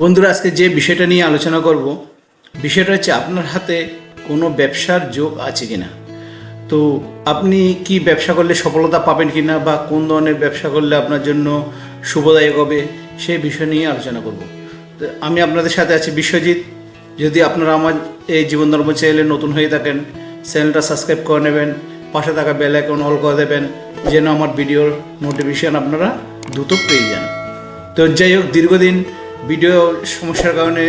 বন্ধুরা, আজকে যে বিষয়টা নিয়ে আলোচনা করব, বিষয়টা হচ্ছে আপনার হাতে কোনো ব্যবসার যোগ আছে কি না তো আপনি কি ব্যবসা করলে সফলতা পাবেন কি না বা কোন ধরনের ব্যবসা করলে আপনার জন্য শুভদায়ক হবে সেই বিষয় নিয়ে আলোচনা করব। তো আমি আপনাদের সাথে আছি বিশ্বজিৎ। যদি আপনারা আমার এই জীবন ধর্ম চ্যানেলে নতুন হয়ে থাকেন, চ্যানেলটা সাবস্ক্রাইব করে নেবেন, পাশে থাকা বেল আইকন অল করে দেবেন, যেন আমার ভিডিওর নোটিফিকেশান আপনারা দ্রুত পেয়ে যান। তো যাই হোক, দীর্ঘদিন ভিডিও সমস্যার কারণে,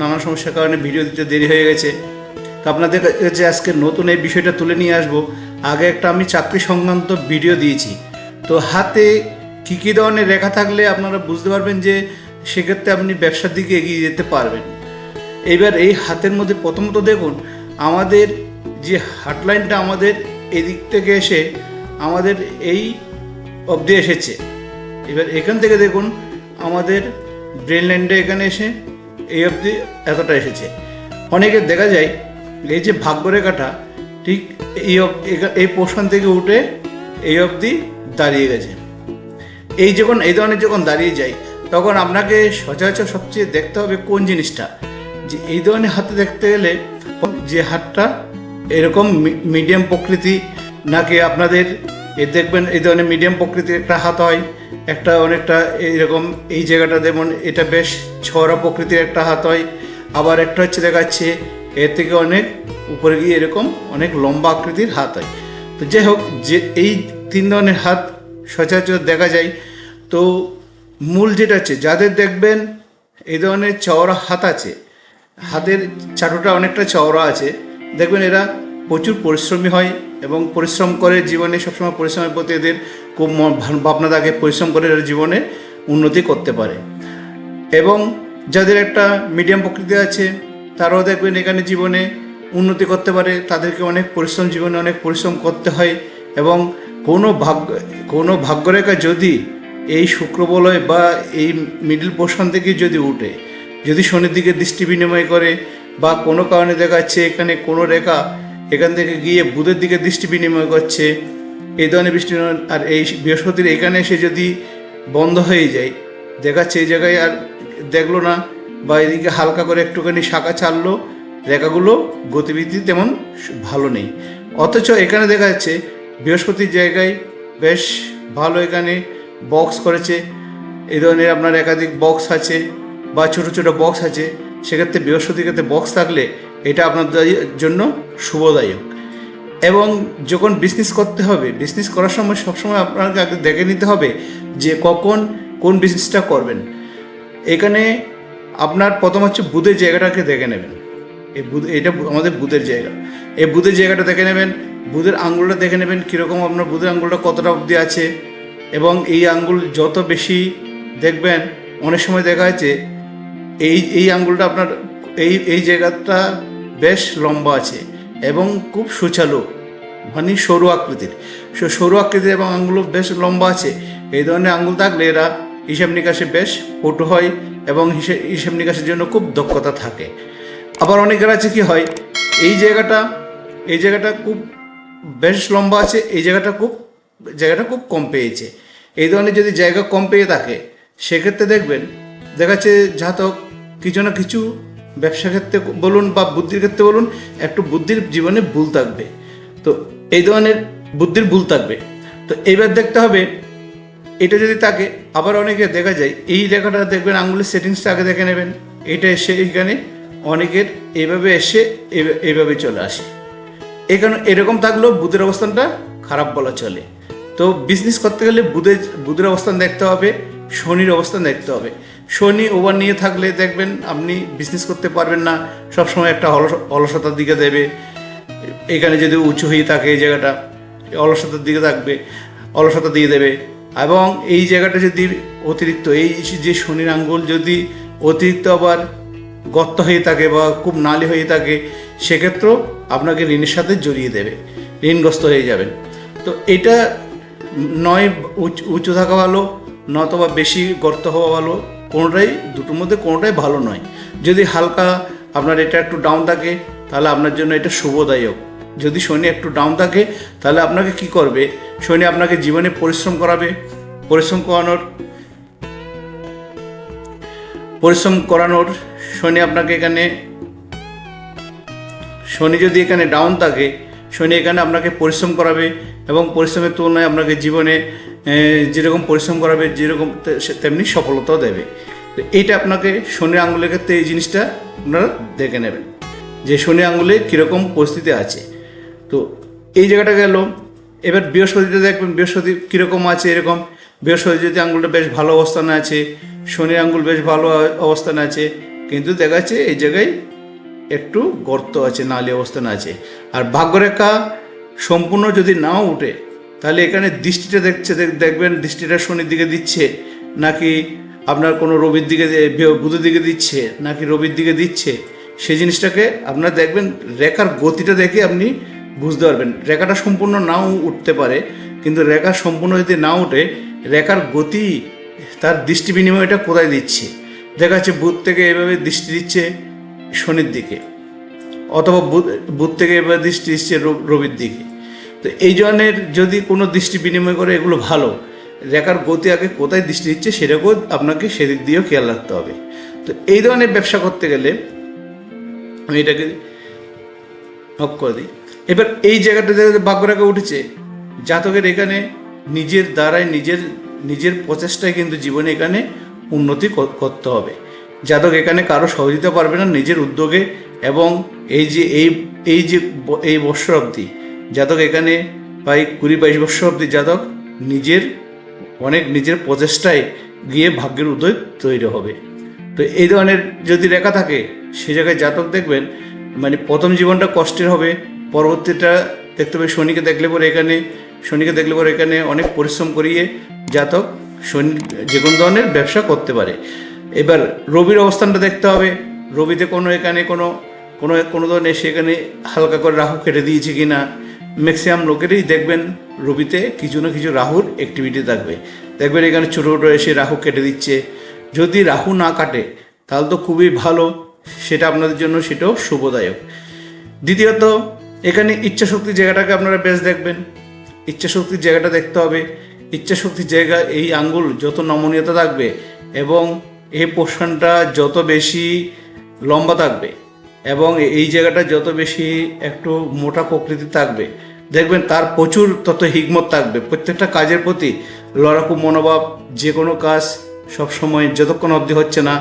নানা সমস্যার কারণে ভিডিও দিতে দেরি হয়ে গেছে। তো আপনাদের কাছে আজকে নতুন এই বিষয়টা তুলে নিয়ে আসব। আগে একটা আমি চাকরি সংক্রান্ত ভিডিও দিয়েছি। তো হাতে কী কী ধরনের রেখা থাকলে আপনারা বুঝতে পারবেন যে সেক্ষেত্রে আপনি ব্যবসার দিকে এগিয়ে যেতে পারবেন। এইবার এই হাতের মধ্যে প্রথমত দেখুন, আমাদের যে হাটলাইনটা আমাদের এদিক থেকে এসে আমাদের এই অবধি এসেছে। এবার এখান থেকে দেখুন, আমাদের ব্রেন লাইনটা এখানে এসে এই অবধি এতটা এসেছে। অনেকের দেখা যায়, এই যে ভাগ্যরেখাটা ঠিক এই এই পোর্শন থেকে উঠে এই অবধি দাঁড়িয়ে গেছে। এই যখন, এই ধরনের যখন দাঁড়িয়ে যায়, তখন আপনাকে সচরাচর সবচেয়ে দেখতে হবে কোন জিনিসটা? যে এই ধরনের হাতে দেখতে গেলে যে হাতটা এরকম মিডিয়াম প্রকৃতি, নাকি আপনাদের এ দেখবেন এই ধরনের মিডিয়াম প্রকৃতির একটা হাত হয় একটা অনেকটা এইরকম এই জায়গাটা যেমন এটা বেশ ছড়া প্রকৃতির একটা হাত হয়, আবার একটা হচ্ছে দেখাচ্ছে এর থেকে অনেক উপরে গিয়ে এরকম অনেক লম্বা আকৃতির হাত হয়। তো যাই হোক, যে এই তিন ধরনের হাত সচরাচর দেখা যায়। তো মূল যেটা হচ্ছে, যাদের দেখবেন এই ধরনের চওড়া হাত আছে, হাতের চাটুটা অনেকটা চওড়া আছে, দেখবেন এরা প্রচুর পরিশ্রমী হয় এবং পরিশ্রম করে জীবনে সবসময় পরিশ্রমের প্রতি এদের খুব ভাবনা থাকে, পরিশ্রম করে এরা জীবনে উন্নতি করতে পারে। এবং যাদের একটা মিডিয়াম প্রকৃতি আছে, তারাও দেখবেন এখানে জীবনে উন্নতি করতে পারে, তাদেরকে অনেক পরিশ্রম, জীবনে অনেক পরিশ্রম করতে হয় এবং কোনো ভাগ্য, কোনো ভাগ্যরেখা যদি এই শুক্রবলয় বা এই মিডিল পোর্শন থেকে যদি উঠে, যদি শনির দিকে দৃষ্টি বিনিময় করে বা কোনো কারণে দেখা যাচ্ছে এখানে কোনো রেখা এখান থেকে গিয়ে বুধের দিকে দৃষ্টি বিনিময় করছে। এই ধরনের বৃষ্টি আর এই বৃহস্পতির এখানে এসে যদি বন্ধ হয়ে যায়, দেখাচ্ছে এই জায়গায় আর দেখল না বা এদিকে হালকা করে একটুখানি শাখা ছাড়লো, রেখাগুলো গতিবিধি তেমন ভালো নেই। অথচ এখানে দেখা যাচ্ছে বৃহস্পতির জায়গায় বেশ ভালো এখানে বক্স করেছে। এই ধরনের আপনার একাধিক বক্স আছে বা ছোট ছোট বক্স আছে। সেক্ষেত্রে বৃহস্পতির ক্ষেত্রে বক্স থাকলে এটা আপনাদের জন্য শুভদায়ক। এবং যখন বিজনেস করতে হবে বিজনেস করার সময় সবসময় আপনাকে আগে দেখে নিতে হবে যে কখন কোন বিজনেসটা করবেন। এখানে আপনার প্রথম হচ্ছে বুধের জায়গাটাকে দেখে নেবেন। এই বুধ, এটা আমাদের বুধের জায়গা। এই বুধের জায়গাটা দেখে নেবেন, বুধের আঙ্গুলটা দেখে নেবেন কীরকম আপনার বুধের আঙ্গুলটা কতটা অবধি আছে। এবং এই আঙ্গুল যত বেশি দেখবেন, অনেক সময় দেখা যাচ্ছে, এই এই আঙ্গুলটা আপনার এই এই জায়গাটা বেশ লম্বা আছে এবং খুব সুচালু মানে সরু আকৃতির। সরু আকৃতির এবং আঙ্গুল বেশ লম্বা আছে। এই ধরনের আঙুল থাকলে এরা হিসেব নিকাশে বেশ পটু হয় এবং হিসেব নিকাশের জন্য খুব দক্ষতা থাকে। আবার অনেকের আছে কি হয়, এই জায়গাটা এই জায়গাটা খুব বেশ লম্বা আছে, এই জায়গাটা খুব জায়গাটা খুব কম পেয়েছে। এই ধরনের যদি জায়গা কম পেয়ে থাকে, সেক্ষেত্রে দেখবেন দেখাচ্ছে জাতক কিছু না কিছু ব্যবসা ক্ষেত্রে বলুন বা বুদ্ধির ক্ষেত্রে বলুন, একটু বুদ্ধির জীবনে ভুল থাকবে। তো এই ধরনের বুদ্ধির ভুল থাকবে। তো এইবার দেখতে হবে, এটা যদি থাকে, আবার অনেকে দেখা যায়, এই লেখাটা দেখবেন আঙুলের সেটিংসটা আগে দেখে নেবেন। এটা এসে এখানে অনেকের এইভাবে এসে এইভাবে চলে আসে। এখানে এরকম থাকলেও বুধের অবস্থানটা খারাপ বলা চলে। তো বিজনেস করতে গেলে বুধের বুধের অবস্থান দেখতে হবে, শনির অবস্থান দেখতে হবে। শনি ওভার নিয়ে থাকলে দেখবেন আপনি বিজনেস করতে পারবেন না। সবসময় একটা অলস, অলসতার দিকে দেবে। এখানে যদি উঁচু হয়ে থাকে এই জায়গাটা, অলসতার দিকে থাকবে, অলসতা দিয়ে দেবে। এবং এই জায়গাটা যদি অতিরিক্ত, এই যে শনির আঙ্গুল যদি অতিরিক্ত আবার গর্ত হয়ে থাকে বা খুব নালি হয়ে থাকে, সেক্ষেত্রেও আপনাকে ঋণের সাথে জড়িয়ে দেবে। ঋণগ্রস্ত হয়ে যাবেন। তো এটা নয় উঁচু থাকা ভালো নতবা বেশি গর্ত হওয়া ভালো কোনোটাই, দুটোর মধ্যে কোনোটাই ভালো নয়। যদি হালকা আপনার এটা একটু ডাউন থাকে, তাহলে আপনার জন্য এটা শুভদায়ক। যদি শনি একটু ডাউন থাকে, তাহলে আপনাকে কি করবে? শনি আপনাকে জীবনে পরিশ্রম করাবে। পরিশ্রম করানোর পরিশ্রম করানোর শনি আপনাকে এখানে, শনি যদি এখানে ডাউন থাকে, শনি এখানে আপনাকে পরিশ্রম করাবে এবং পরিশ্রমের তুলনায় আপনাকে জীবনে যেরকম পরিশ্রম করাবে, যেরকম তেমনি সফলতাও দেবে। তো এইটা আপনাকে শনির আঙুলের ক্ষেত্রে এই জিনিসটা আপনারা দেখে নেবেন যে শনি আঙুলে কীরকম পরিস্থিতি আছে। তো এই জায়গাটা গেল। এবার বৃহস্পতিতে দেখবেন, বৃহস্পতি কীরকম আছে, এরকম। বৃহস্পতি যদি আঙুলটা বেশ ভালো অবস্থানে আছে শনির আঙুল বেশ ভালো অবস্থানে আছে, কিন্তু দেখা যাচ্ছে এই জায়গায় একটু গর্ত আছে, নালি অবস্থানে আছে। আর ভাগ্যরেখা সম্পূর্ণ যদি নাও উঠে তাহলে এখানে দৃষ্টিটা দেখছে, দেখ- দেখবেন দৃষ্টিটা শনির দিকে দিচ্ছে, নাকি আপনার কোনো রবির দিকে বুধের দিকে দিচ্ছে, নাকি রবির দিকে দিচ্ছে সেই জিনিসটাকে আপনার দেখবেন রেখার গতিটা দেখে আপনি বুঝতে পারবেন। রেখাটা সম্পূর্ণ নাও উঠতে পারে, কিন্তু রেখা সম্পূর্ণ যদি না উঠে, রেখার গতি, তার দৃষ্টি বিনিময়টা কোথায় দিচ্ছে? দেখা যাচ্ছে বুধ থেকে এভাবে দৃষ্টি দিচ্ছে শনির দিকে, অথবা বুধ থেকে এভাবে দৃষ্টি দিচ্ছে রবির দিকে। তো এই জনের যদি কোনো দৃষ্টি বিনিময় করে এগুলো ভালো, রেখার গতি আগে কোথায় দৃষ্টি দিচ্ছে সেটাকেও আপনাকে সেদিক দিয়েও খেয়াল রাখতে হবে। তো এই ধরনের ব্যবসা করতে গেলে আমি এটাকে অফ করে দিই। এবার এই জায়গাটাতে ভাগ্যরেখা উঠেছে, জাতকের এখানে নিজের দ্বারাই নিজের নিজের প্রচেষ্টায় কিন্তু জীবনে এখানে উন্নতি করতে হবে। জাতক এখানে কারও সহযোগিতা পারবে না নিজের উদ্যোগে এবং এই যে, এই এই যে এই বৎসর অবধি জাতক এখানে প্রায় কুড়ি বাইশ বৎসর অবধি জাতক, নিজের, অনেক নিজের প্রচেষ্টায় গিয়ে ভাগ্যের উদয় তৈরি হবে। তো এই ধরনের যদি রেখা থাকে, সে জায়গায় জাতক দেখবেন মানে প্রথম জীবনটা কষ্টের হবে, পরবর্তীটা দেখতে হবে শনিকে দেখলে পরে এখানে, শনিকে দেখলে পরে এখানে অনেক পরিশ্রম করিয়ে জাতক শনি, যে কোনো ধরনের ব্যবসা করতে পারে। এবার রবির অবস্থানটা দেখতে হবে, রবিতে কোনো এখানে কোনো কোনো কোনো ধরনের সেখানে হালকা করে রাহু কেটে দিয়েছে কি না ম্যাক্সিমাম লোকেরই দেখবেন রবিতে কিছু না কিছু রাহুর অ্যাক্টিভিটি থাকবে। দেখবেন এখানে ছোটো ছোটো এসে রাহু কেটে দিচ্ছে। যদি রাহু না কাটে, তাহলে তো খুবই ভালো। সেটা আপনাদের জন্য সেটাও শুভদায়ক। দ্বিতীয়ত, এখানে ইচ্ছাশক্তির জায়গাটাকে আপনারা বেশ দেখবেন। ইচ্ছাশক্তির জায়গাটা দেখতে হবে। ইচ্ছাশক্তির জায়গা, এই আঙ্গুল যত নমনীয়তা থাকবে এবং এই পোর্শনটা যত বেশি লম্বা থাকবে। এবং এই জায়গাটা যত বেশি একটু মোটা প্রকৃতি থাকবে, দেখবেন তার প্রচুর তত হিকমত থাকবে। প্রত্যেকটা কাজের প্রতি লড়াকু মনোভাব যে কোনো কাজ সবসময় যতক্ষণ অবধি হচ্ছে না,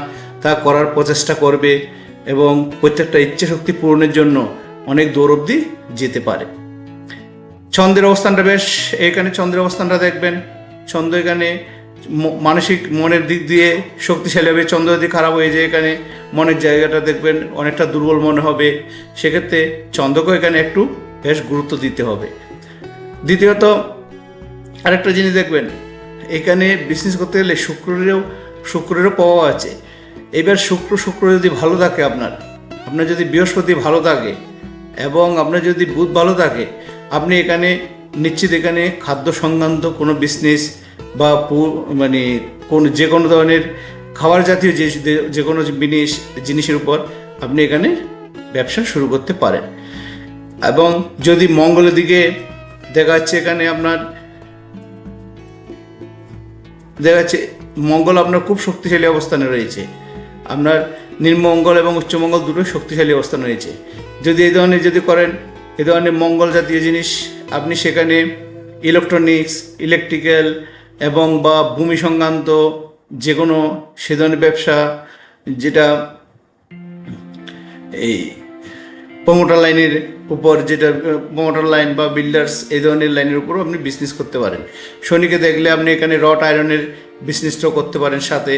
তা করার প্রচেষ্টা করবে এবং প্রত্যেকটা ইচ্ছে শক্তি পূরণের জন্য অনেক দূর অবধি যেতে পারে। ছন্দের অবস্থানটা বেশ, এখানে চন্দ্রের অবস্থানটা দেখবেন। ছন্দ এখানে মানসিক মনের দিক দিয়ে শক্তিশালী হবে, চন্দ্র যদি খারাপ হয়ে যায় এখানে, মনের জায়গাটা দেখবেন অনেকটা দুর্বল মনে হবে। সেক্ষেত্রে চন্দ্রকেও এখানে একটু বেশ গুরুত্ব দিতে হবে। দ্বিতীয়ত, আরেকটা জিনিস দেখবেন, এখানে বিজনেস করতে গেলে শুক্রেরও শুক্রেরও প্রভাব আছে। এবার শুক্র শুক্র যদি ভালো থাকে আপনার আপনার যদি বৃহস্পতি ভালো থাকে, এবং আপনার যদি বুধ ভালো থাকে, আপনি এখানে নিশ্চিত এখানে খাদ্য সংক্রান্ত কোনো বিজনেস বা মানে কোন যে কোনো ধরনের খাবার জাতীয় যে যে কোনো জিনিস, জিনিসের উপর আপনি এখানে ব্যবসা শুরু করতে পারেন। এবং যদি মঙ্গলের দিকে দেখা যাচ্ছে এখানে আপনার, দেখা যাচ্ছে মঙ্গল আপনার খুব শক্তিশালী অবস্থানে রয়েছে। আপনার নিম্নমঙ্গল এবং উচ্চমঙ্গল দুটো শক্তিশালী অবস্থান রয়েছে। যদি এই ধরনের যদি করেন, এই ধরনের মঙ্গল জাতীয় জিনিস, আপনি সেখানে ইলেকট্রনিক্স ইলেকট্রিক্যাল এবং বা ভূমি সংক্রান্ত যে কোনো সে ধরনের ব্যবসা, যেটা এই প্রমোটার লাইনের উপর যেটা প্রমোটার লাইন বা বিল্ডার্স এই ধরনের লাইনের উপরও আপনি বিজনেস করতে পারেন। শনিকে দেখলে আপনি এখানে রড আয়রনের বিজনেসটাও করতে পারেন সাথে।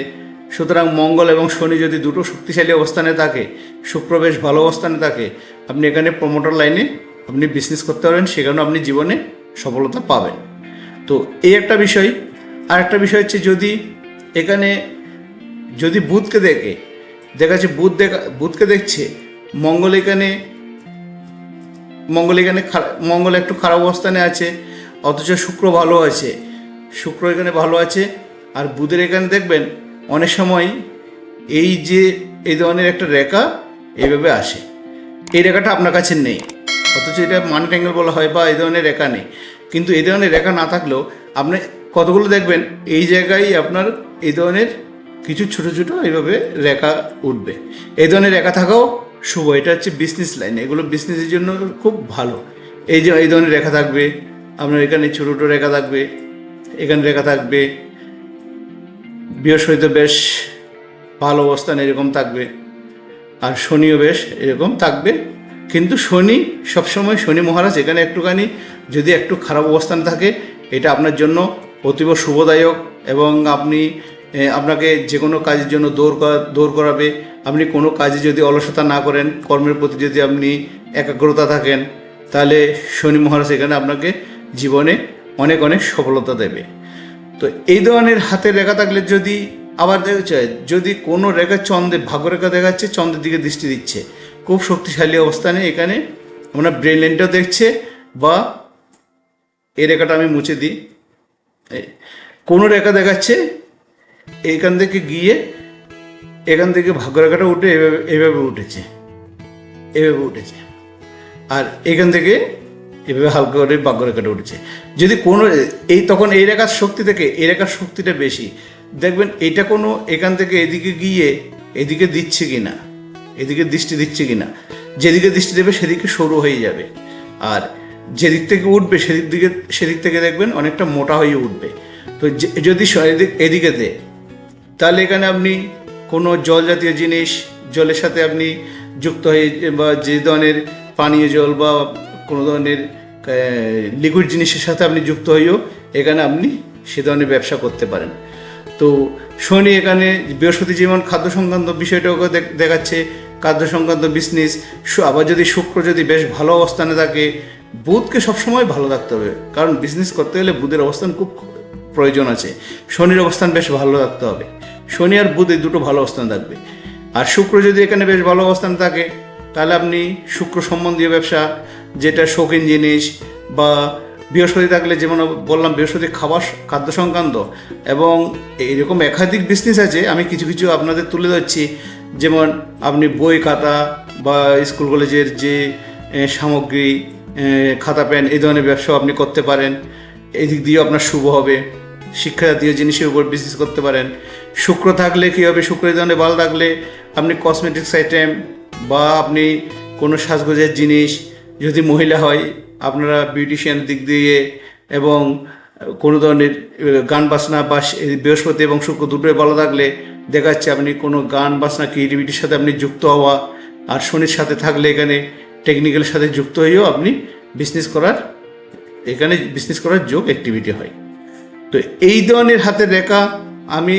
সুতরাং মঙ্গল এবং শনি যদি দুটো শক্তিশালী অবস্থানে থাকে, শুক্র বেশ ভালো অবস্থানে থাকে, আপনি এখানে প্রমোটার লাইনে আপনি বিজনেস করতে পারেন সেখানেও আপনি জীবনে সফলতা পাবেন। তো এই একটা বিষয় আর একটা বিষয় হচ্ছে যদি এখানে যদি বুধকে দেখে, দেখা যাচ্ছে বুধ দেখা বুধকে দেখছে, মঙ্গল এখানে মঙ্গল এখানে মঙ্গল একটু খারাপ অবস্থানে আছে, অথচ শুক্র ভালো আছে। শুক্র এখানে ভালো আছে, আর বুধের এখানে দেখবেন অনেক সময় এই যে এই ধরনের একটা রেখা এইভাবে আসে। এই রেখাটা আপনার কাছে নেই, অথচ এটা মানি ট্যাঙ্গেল বলা হয় বা এই ধরনের রেখা নেই। কিন্তু এই ধরনের রেখা না থাকলেও আপনি কতগুলো দেখবেন? এই জায়গায় আপনার এই ধরনের কিছু ছোট ছোট এইভাবে রেখা উঠবে। এই ধরনের রেখা থাকাও শুভ। এটা হচ্ছে বিজনেস লাইন এগুলো বিজনেসের জন্য খুব ভালো। এই যে, এই ধরনের রেখা থাকবে। আপনার এখানে ছোটো ছোটো রেখা থাকবে। এখানে রেখা থাকবে। বৃহস্পতি বেশ ভালো অবস্থান এরকম থাকবে। আর শনিও বেশ এরকম থাকবে। কিন্তু শনি, সবসময় শনি মহারাজ এখানে একটুখানি যদি একটু খারাপ অবস্থান থাকে, এটা আপনার জন্য অতীব শুভদায়ক এবং আপনি আপনাকে যে কোনো কাজের জন্য দৌড় করা, দৌড় করাবে। আপনি কোনো কাজে যদি অলসতা না করেন, কর্মের প্রতি যদি আপনি একাগ্রতা থাকেন, তাহলে শনি মহারাজ এখানে আপনাকে জীবনে অনেক অনেক সফলতা দেবে। তো এই ধরনের হাতের রেখা থাকলে যদি আবার দেখা যায়, যদি কোনো রেখা চন্দ্রে ভাগ্যরেখা দেখাচ্ছে চন্দ্রের দিকে দৃষ্টি দিচ্ছে। খুব শক্তিশালী অবস্থানে এখানে আমরা ব্রেন লাইনটাও দেখছে বা এই রেখাটা আমি মুছে দিই। কোনো রেখা দেখাচ্ছে, এখান থেকে গিয়ে, এখান থেকে ভাগ্যরেখাটা উঠে এভাবে এভাবে উঠেছে এভাবে উঠেছে। আর এখান থেকে এভাবে হালকা করে বাগ্যরেখাটা উঠেছে। যদি কোনো, এই তখন এই রেখার শক্তি থেকে, এই রেখার শক্তিটা বেশি। দেখবেন এটা কোনো এখান থেকে এদিকে গিয়ে, এদিকে দিচ্ছে কি না এদিকে দৃষ্টি দিচ্ছে কি না যেদিকে দৃষ্টি দেবে সেদিকে সরু হয়ে যাবে। আর যেদিক থেকে উঠবে সেদিক দিকে, সেদিক থেকে দেখবেন অনেকটা মোটা হয়ে উঠবে। তো যদি এদিক দেয় তাহলে এখানে আপনি কোনো জল জাতীয় জিনিস, জলের সাথে আপনি যুক্ত হয়ে বা যে ধরনের পানীয় জল বা কোনো ধরনের লিকুইড জিনিসের সাথে আপনি যুক্ত হয়েও এখানে আপনি সে ধরনের ব্যবসা করতে পারেন। তো শনি এখানে বৃহস্পতি যেমন খাদ্য সংক্রান্ত বিষয়টাকে দেখ- দেখাচ্ছে, খাদ্য সংক্রান্ত বিজনেস আবার যদি শুক্র যদি বেশ ভালো অবস্থানে থাকে বুধকে সবসময় ভালো থাকতে হবে। কারণ বিজনেস করতে গেলে বুধের অবস্থান খুব প্রয়োজন আছে। শনির অবস্থান বেশ ভালো রাখতে হবে। শনি আর বুধ এই দুটো ভালো অবস্থান থাকবে। আর শুক্র যদি এখানে বেশ ভালো অবস্থান থাকে, তাহলে আপনি শুক্র সম্বন্ধীয় ব্যবসা, যেটা শৌখিন জিনিস বা বৃহস্পতি থাকলে যেমন বললাম, বৃহস্পতি খাবার খাদ্য সংক্রান্ত এবং এরকম একাধিক বিজনেস আছে, আমি কিছু কিছু আপনাদের তুলে ধরছি। যেমন আপনি বই খাতা বা স্কুল কলেজের যে সামগ্রী খাতা, পেন এই ধরনের ব্যবসাও আপনি করতে পারেন। এই দিক দিয়েও আপনার শুভ হবে। শিক্ষা জাতীয় জিনিসের উপর বিজনেস করতে পারেন। শুক্র থাকলে কী হবে? শুক্র এই ধরনের ভালো থাকলে আপনি কসমেটিক্স আইটেম বা আপনি কোনো সাজগোজের জিনিস যদি মহিলা হয়, আপনারা বিউটিশিয়ান দিক দিয়ে এবং কোনো ধরনের গান বাজনা বা বৃহস্পতি এবং শুক্র দুটোই ভালো থাকলে দেখা যাচ্ছে আপনি কোনো গান বাজনা ক্রিয়েটিভিটির সাথে আপনি যুক্ত হওয়া আর শনির সাথে থাকলে এখানে টেকনিক্যালের সাথে যুক্ত হয়েও আপনি বিজনেস করার, এখানে বিজনেস করার যোগ অ্যাক্টিভিটি হয়। তো এই ধরনের হাতের রেখা আমি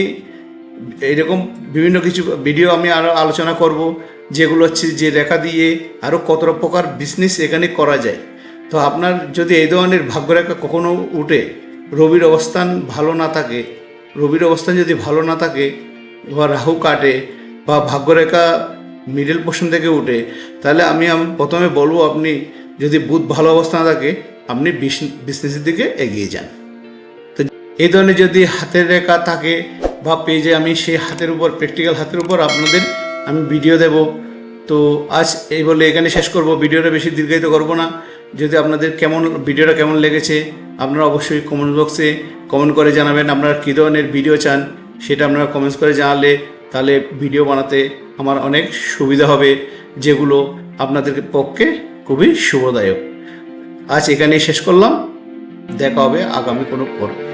এইরকম বিভিন্ন কিছু ভিডিও আমি আরও আলোচনা করব, যেগুলো হচ্ছে যে রেখা দিয়ে আরও কত প্রকার বিজনেস এখানে করা যায়। তো আপনার যদি এই ধরনের ভাগ্যরেখা কখনো উঠে, রবির অবস্থান ভালো না থাকে, রবির অবস্থান যদি ভালো না থাকে বা রাহু কাটে বা ভাগ্যরেখা মিডল পোর্শন থেকে উঠে, তাহলে আমি প্রথমে বলব আপনি যদি বুধ ভালো অবস্থানে থাকে, আপনি বিজনেসের দিকে এগিয়ে যান। তো এই ধরনের যদি হাতের রেখা থাকে বা পেজে আমি সেই হাতের উপর প্র্যাকটিক্যাল হাতের উপর আপনাদের আমি ভিডিও দেব। তো আজ এই বলে এখানে শেষ করব। ভিডিওটা বেশি দীর্ঘায়িত করব না। যদি আপনাদের কেমন, ভিডিওটা কেমন লেগেছে, আপনারা অবশ্যই কমেন্ট বক্সে কমেন্ট করে জানাবেন আপনারা কী ধরনের ভিডিও চান, সেটা আপনারা কমেন্টস করে জানালে তাহলে ভিডিও বানাতে আমার অনেক সুবিধা হবে, যেগুলো আপনাদের পক্ষে খুবই শুভদায়ক। আজ এখানেই শেষ করলাম। দেখা হবে আগামী কোনো পর্বে।